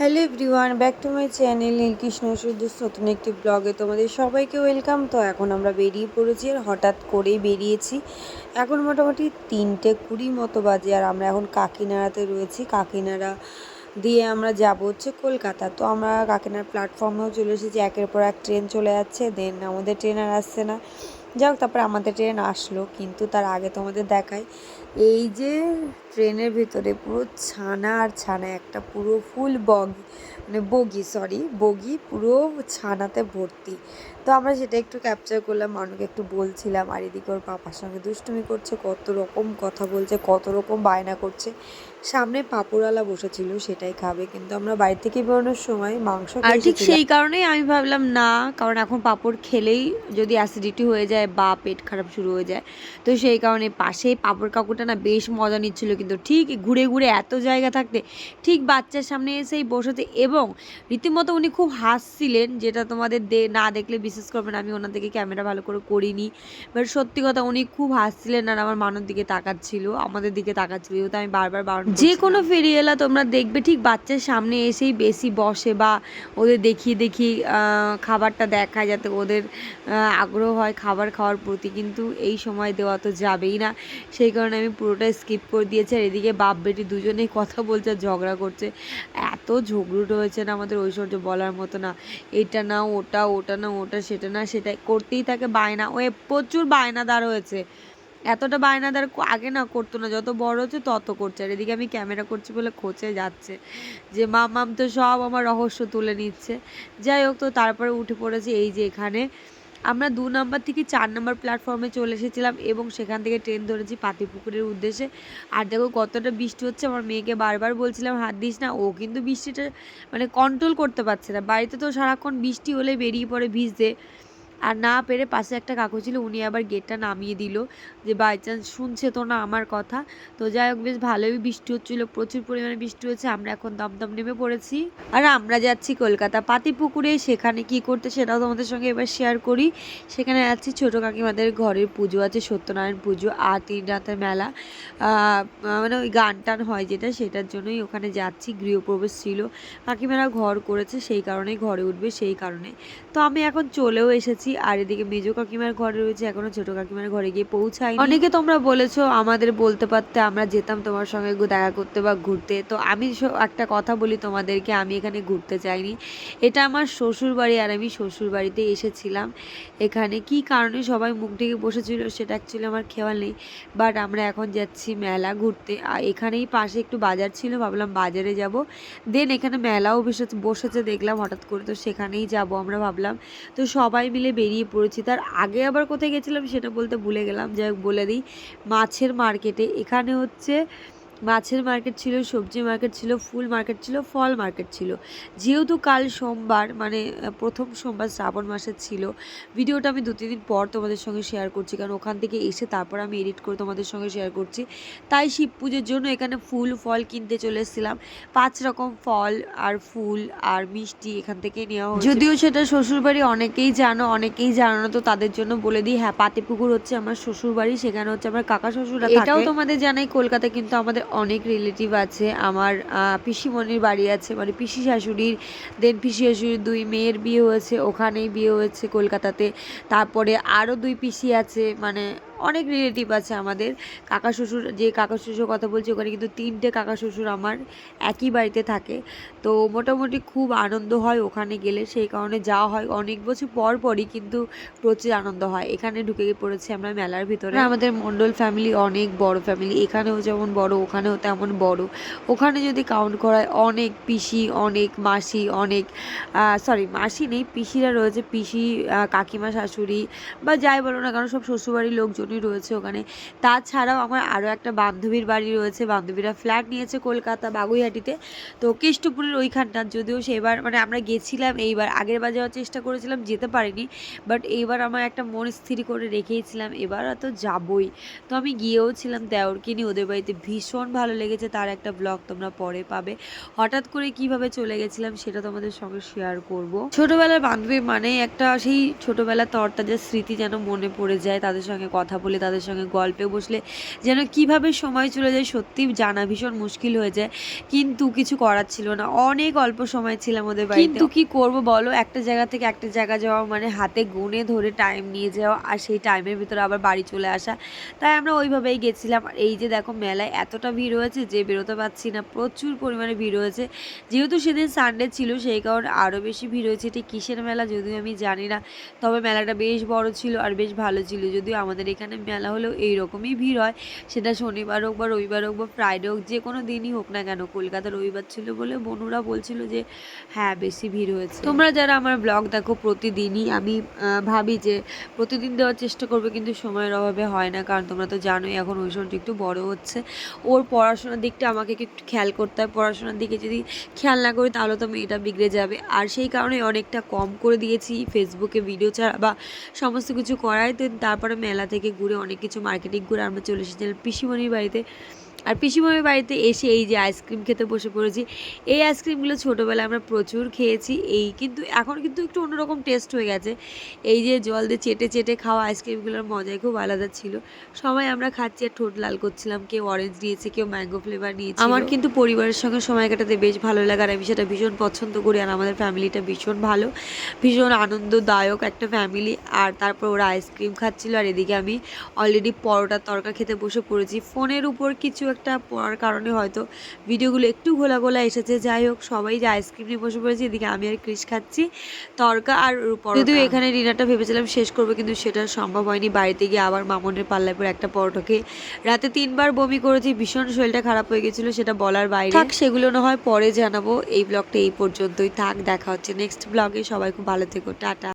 Hello everyone, back to my channel Neelkrishna Surya নতুন একটি ব্লগে তোমাদের সবাইকে ওয়েলকাম। তো এখন আমরা বেরিয়ে পড়েছি আর হঠাৎ করেই বেরিয়েছি। এখন মোটামুটি তিনটে কুড়ি মতো বাজে আর আমরা এখন কাকিনাড়াতে রয়েছি। কাকিনাড়া দিয়ে আমরা যাব হচ্ছে কলকাতা। তো আমরা কাকিনার প্ল্যাটফর্মেও চলে এসেছি। একের পর এক ট্রেন চলে যাচ্ছে। দেন আমাদের ট্রেন আর আসছে না। যাই হোক, তারপরে আমাদের ট্রেন আসলো। কিন্তু তার আগে তোমাদের দেখায় এই যে ট্রেনের ভিতরে পুরো ছানা আর ছানা একটা পুরো ফুল বগি মানে বগি সরি বগি পুরো ছানাতে ভর্তি। তো আমরা সেটা একটু ক্যাপচার করলাম মানুষকে একটু বলছিলাম আর এদিকে ওর পাপার সঙ্গে দুষ্টুমি করছে কত রকম কথা বলছে কত রকম বায়না করছে। সামনে পাপুরালা বসেছিল সেটাই খাবে কিন্তু আমরা বাড়ি থেকে বেরোনোর সময় মাংস আর ঠিক সেই কারণেই আমি ভাবলাম না কারণ এখন পাপড় খেলেই যদি অ্যাসিডিটি হয়ে যায় বা পেট খারাপ শুরু হয়ে যায় তো সেই কারণে পাশেই পাঁপড় কাকুটা না বেশ মজা নিচ্ছিল কিন্তু ঠিক ঘুরে ঘুরে এত জায়গা থাকতে ঠিক বাচ্চার সামনে এসেই বসেছে এবং রীতিমতো উনি খুব হাসছিলেন, যেটা তোমাদের দে না দেখলে বিশেষ করবেন আমি ওনার দিকে ক্যামেরা ভালো করে করিনি। বাট সত্যি কথা উনি খুব হাসছিলেন আর আমার মানুষ দিকে তাকাচ্ছিল, আমাদের দিকে তাকাচ্ছিল, যেহেতু আমি বারবার বারণ যে কোনো ফেরিওয়ালা তোমরা দেখবে ঠিক বাচ্চার সামনে এসেই বেশি বসে বা ওদের দেখিয়ে দেখিয়ে খাবারটা দেখায় যাতে ওদের আগ্রহ হয় খাবার খাওয়ার প্রতি, কিন্তু এই সময় দেওয়া তো যাবেই না। সেই কারণে আমি পুরোটা স্কিপ করে দিয়েছি আর এদিকে বাপ বেটি দুজনেই কথা বলছে, ঝগড়া করছে। এত ঝগড়ুট হয়েছে না আমাদের ঐশ্বর্য বলার মতো না। এটা না, ওটা ওটা না, ওটা, সেটা না, সেটা করতেই থাকে বায়না। ও প্রচুর বায়নাদার হয়েছে। এতটা বায়নাদার আগে না করতো না, যত বড় হচ্ছে তত করছে। আর এদিকে আমি ক্যামেরা করছি বলে খোঁচে যাচ্ছে যে মামাম তো সব আমার রহস্য তুলে নিচ্ছে। যাই হোক, তো তারপরে উঠে পড়েছি এই যে এখানে। আমরা দু নম্বর থেকে চার নম্বর প্ল্যাটফর্মে চলে এসেছিলাম এবং সেখান থেকে ট্রেন ধরেছি পাতিপুকুরের উদ্দেশ্যে। আর দেখো কতটা বৃষ্টি হচ্ছে, আমার মেয়েকে বারবার বলছিলাম, হাত দিস না। ও কিন্তু বৃষ্টিটা মানে কন্ট্রোল করতে পারছে না। বাড়িতে তো সারাক্ষণ বৃষ্টি হলে বেরিয়ে পড়ে ভিজতে। আর না পেরে পাশে একটা কাকু ছিল, উনি আবার গেটটা নামিয়ে দিল যে বাই চান্স শুনছে তো না আমার কথা। তো যাই হোক, বেশ ভালোই বৃষ্টি হচ্ছিল, প্রচুর পরিমাণে বৃষ্টি হচ্ছে, আমরা এখন দমদম নেমে পড়েছি। আর আমরা যাচ্ছি কলকাতা পাতিপুকুরে, সেখানে কি করতে সেটাও তোমাদের সঙ্গে এবার শেয়ার করি। সেখানে যাচ্ছি ছোটো কাকিমাদের ঘরের পুজো আছে, সত্যনারায়ণ পুজো আর তিন রাতের মেলা। মানে ওই গান টান হয় যেটা, সেটার জন্যই ওখানে যাচ্ছি, গৃহপ্রবেশ ছিল। কাকিমারা ঘর করেছে, সেই কারণেই ঘরে উঠবে, সেই কারণে। তো আমি এখন চলেও এসেছি আর এদিকে মেজো কাকিমার ঘরে রয়েছে, এখনও ছোট কাকিমার ঘরে গিয়ে পৌঁছাই অনেকে তোমরা বলেছ আমাদের বলতে পারতে আমরা যেতাম তোমার সঙ্গে দেখা করতে বা ঘুরতে। তো আমি একটা কথা বলি তোমাদেরকে, আমি এখানে ঘুরতে চাইনি এটা আমার শ্বশুর বাড়ি আর আমি শ্বশুর বাড়িতে এসেছিলাম এখানে। কি কারণে সবাই মুখ ঢেকে বসেছিল সেটা অ্যাকচুয়ালি আমার খেয়াল নেই। বাট আমরা এখন যাচ্ছি মেলা ঘুরতে। আর এখানেই পাশে একটু বাজার ছিল, ভাবলাম বাজারে যাব। দেন এখানে মেলাও বসেছে, দেখলাম হঠাৎ করে। তো সেখানেই যাব আমরা ভাবলাম। তো সবাই মিলে বেরিয়ে পড়েছি। তার আগে আবার কোথায় গেছিলাম সেটা বলতে ভুলে গেলাম। যাই বলে দিই, মাছের মার্কেটে। এখানে হচ্ছে মাছের মার্কেট ছিল সবজি মার্কেট ছিল ফুল মার্কেট ছিল ফল মার্কেট ছিল। যেহেতু কাল সোমবার মানে প্রথম সোমবার শ্রাবণ মাসের ছিল ভিডিওটা আমি দু তিন দিন পর তোমাদের সঙ্গে শেয়ার করছি কারণ ওখান থেকে এসে তারপর আমি এডিট করে তোমাদের সঙ্গে শেয়ার করছি। তাই শিব পুজোর জন্য এখানে ফুল ফল কিনতে চলে এসেছিলাম। পাঁচ রকম ফল আর ফুল আর মিষ্টি এখান থেকে নেওয়া যদিও সেটা শ্বশুরবাড়ি অনেকেই জানো অনেকেই জানো না তো তাদের জন্য বলে দিই হ্যাঁ পাতিপুকুর হচ্ছে আমার শ্বশুরবাড়ি সেখানে হচ্ছে আমার কাকা শ্বশুররা এটাও তোমাদের জানাই কলকাতা কিন্তু আমাদের অনেক রিলেটিভ আছে। আমার পিসিমণির বাড়ি আছে মানে পিসি শাশুড়ির দেন পিসি শাশুড়ির দুই মেয়ের বিয়ে হয়েছে, ওখানেই বিয়ে হয়েছে কলকাতাতে। তারপরে আরও দুই পিসি আছে মানে অনেক রিলেটিভ আছে আমাদের। কাকা শ্বশুর, যে কাকা শ্বশুর কথা বলছি, ওখানে কিন্তু তিনটে কাকা শ্বশুর আমার একই বাড়িতে থাকে। তো মোটামুটি খুব আনন্দ হয় ওখানে গেলে। সেই কারণে যাওয়া হয়। অনেক বছর পর পরই কিন্তু প্রচুর আনন্দ হয়। এখানে ঢুকে পড়েছি আমরা মেলার ভিতরে। আমাদের মণ্ডল ফ্যামিলি অনেক বড় ফ্যামিলি এখানেও যেমন বড়, ওখানেও তেমন বড়। ওখানে যদি কাউন্ট করায় অনেক পিসি, অনেক মাসি, অনেক সরি মাসি নেই, পিসিরা রয়েছে, পিসি কাকিমা, শাশুড়ি বা যাই বলো না কারণ সব শ্বশুরবাড়ির লোকজনই রয়েছে ওখানে। তাছাড়াও আমার আরও একটা বান্ধবীর বাড়ি রয়েছে, বান্ধবীরা ফ্ল্যাট নিয়েছে কলকাতা বাগুইহাটিতে। তো কেষ্টপুরের ওইখানটা, যদিও সেবার মানে আমরা গেছিলাম এইবার, আগের বার যাওয়ার চেষ্টা করেছিলাম, যেতে পারিনি। বাট এইবার আমার একটা মন স্থির করে রেখেইছিলাম এবার তো যাবই। তো আমি গিয়েও ছিলাম দেওরকে নিয়ে ওদের বাড়িতে ভীষণ ভালো লেগেছে, তার একটা ব্লগ তোমরা পরে পাবে। হঠাৎ করে কীভাবে চলে গেছিলাম সেটা তোমাদের সঙ্গে শেয়ার করব। ছোটবেলার বান্ধবী মানে একটা সেই ছোটবেলার তরতাজা স্মৃতি যেন মনে পড়ে যায়, তাদের সঙ্গে কথা বলে তাদের সঙ্গে গল্পে বসলে যেন কীভাবে সময় চলে যায় সত্যি জানা ভীষণ মুশকিল হয়ে যায়। কিন্তু কিছু করার ছিল না। অনেক অল্প সময় ছিলাম ওদের বাড়িতে। কিন্তু কি করব বলো? একটা জায়গা থেকে একটা জায়গা যাওয়া মানে হাতে গুনে ধরে টাইম নিয়ে যাওয়া আর সেই টাইমের ভিতরে আবার বাড়ি চলে আসা। তাই আমরা ওইভাবেই গেছিলাম। আর এই যে দেখো মেলায় এতটা ভিড় হয়েছে যে বেরোতে পারছি না। প্রচুর পরিমাণে ভিড় হয়েছে। যেহেতু সেদিন সানডে ছিল সেই কারণে আরও বেশি ভিড় হয়েছে। এটি কিসের মেলা যদিও আমি জানি না। তবে মেলাটা বেশ বড় ছিল আর বেশ ভালো ছিল। যদিও আমাদের এখানে মেলা হলেও এইরকমই ভিড় হয়। সেটা শনিবার হোক বা রবিবার হোক বা ফ্রাইডে হোক যে কোনো দিনই হোক না কেন কলকাতা রবিবার ছিল বলে বনুরা বলছিল যে হ্যাঁ বেশি ভিড় হয়েছে। তোমরা যারা আমার ব্লগ দেখো প্রতিদিনই, আমি ভাবি যে প্রতিদিন দেওয়ার চেষ্টা করবে, কিন্তু সময়ের অভাবে হয় না, কারণ তোমরা তো জানোই এখন ঐশ্বর্য একটু বড় হচ্ছে। ওর পড়াশোনার দিকটা আমাকে একটু খেয়াল করতে হয়। পড়াশোনার দিকে যদি খেয়াল না করি, তাহলে তো মেয়েটা বিগড়ে যাবে। আর সেই কারণে অনেকটা কম করে দিয়েছি ফেসবুকে ভিডিও ছাড়া বা সমস্ত কিছু করাই তো তারপরে মেলা থেকে ঘুরে অনেক কিছু মার্কেটিং করে আমরা চলে এসেছিলাম পিসিমণির বাড়িতে আর পিসিমণির বাড়িতে এসে এই যে আইসক্রিম খেতে বসে পড়েছি, এই আইসক্রিমগুলো ছোটোবেলায় আমরা প্রচুর খেয়েছি, এই কিন্তু এখন কিন্তু একটু অন্যরকম টেস্ট হয়ে গেছে। এই যে জল দিয়ে চেটে চেটে খাওয়া আইসক্রিমগুলোর মজাই খুব আলাদা ছিল। সবাই আমরা খাচ্ছি আর ঠোঁট লাল করছিলাম, কেউ অরেঞ্জ নিয়েছে কেউ ম্যাঙ্গো ফ্লেভার নিয়েছে আমার কিন্তু পরিবারের সঙ্গে সময় কাটাতে বেশ ভালো লাগে আর আমি সেটা ভীষণ পছন্দ করি আর আমাদের ফ্যামিলিটা ভীষণ ভালো, ভীষণ আনন্দদায়ক একটা ফ্যামিলি। আর তারপর ওরা আইসক্রিম খাচ্ছিল আর এদিকে আমি অলরেডি পরোটার তরকা খেতে বসে পড়েছি। ফোনের উপর কিছু একটা পড়ার কারণে হয়তো ভিডিওগুলো একটু ঘোলা গোলা এসেছে। যাই হোক সবাই যে আইসক্রিম নিয়ে বসে পড়েছে এদিকে আমি আর ক্রিস খাচ্ছি। তরকা আর। যদিও এখানে ডিনারটা ভেবেছিলাম শেষ করব কিন্তু সেটা সম্ভব হয়নি। বাড়িতে গিয়ে আবার মামনের পাল্লায় পরে একটা পরোটা খেয়ে রাতে তিনবার বমি করেছি ভীষণ শরীরটা খারাপ হয়ে গেছিল সেটা বলার বাইরে। থাক সেগুলো না হয় পরে জানাব। এই ব্লগটা এই পর্যন্তই। থাক দেখা হচ্ছে নেক্সট ব্লগে। সবাই খুব ভালো থেকো। টাটা।